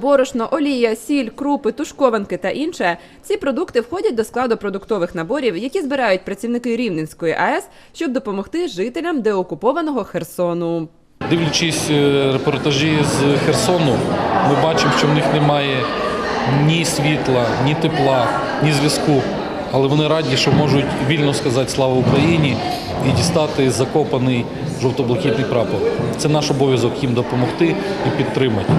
Борошно, олія, сіль, крупи, тушкованки та інше. Ці продукти входять до складу продуктових наборів, які збирають працівники Рівненської АЕС, щоб допомогти жителям деокупованого Херсону. Дивлячись е, репортажі з Херсону, ми бачимо, що в них немає ні світла, ні тепла, ні зв'язку. Але вони раді, що можуть вільно сказати слава Україні і дістати закопаний жовто-блакитний прапор. Це наш обов'язок їм допомогти і підтримати.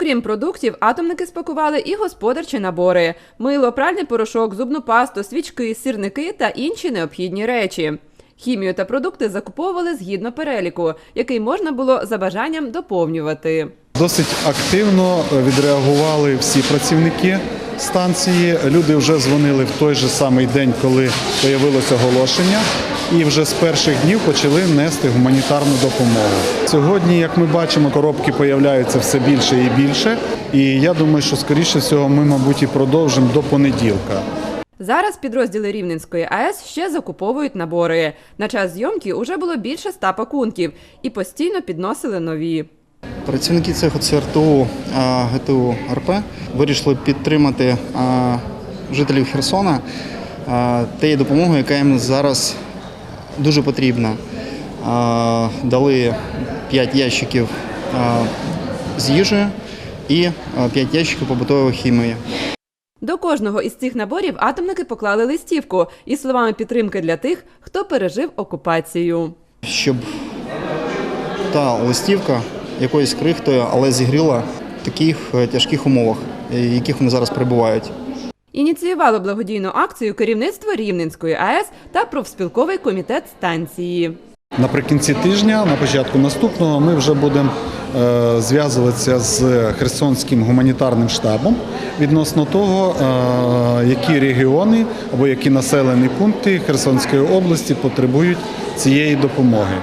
Окрім продуктів, атомники спакували і господарчі набори: мило, пральний порошок, зубну пасту, свічки, сірники та інші необхідні речі. Хімію та продукти закуповували згідно переліку, який можна було за бажанням доповнювати. Досить активно відреагували всі працівники станції. Люди вже дзвонили в той же самий день, коли появилося оголошення, і вже з перших днів почали нести гуманітарну допомогу. Сьогодні, як ми бачимо, коробки появляються все більше і більше. І я думаю, що скоріше всього ми, мабуть, і продовжимо до понеділка. Зараз підрозділи Рівненської АЕС ще закуповують набори. На час зйомки уже було більше ста пакунків і постійно підносили нові. Працівники цеху ЦРТУ а, ГТУ РП вирішили підтримати а, жителів Херсона а, тією допомогою, яка їм зараз дуже потрібна. Дали 5 ящиків з їжею і 5 ящиків побутової хімії. До кожного із цих наборів атомники поклали листівку із словами підтримки для тих, хто пережив окупацію. Щоб та листівка якоюсь крихтою, але зігріла в таких е, тяжких умовах, е, в яких вони зараз перебувають. Ініціювало благодійну акцію керівництво Рівненської АЕС та профспілковий комітет станції. Наприкінці тижня, на початку наступного, ми вже будемо е, зв'язуватися з Херсонським гуманітарним штабом відносно того, е, які регіони або які населені пункти Херсонської області потребують цієї допомоги.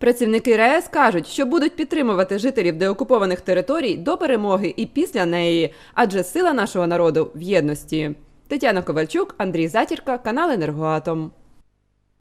Працівники РАЕС кажуть, що будуть підтримувати жителів деокупованих територій до перемоги і після неї, адже сила нашого народу в єдності. Тетяна Ковальчук, Андрій Затірка, канал Енергоатом.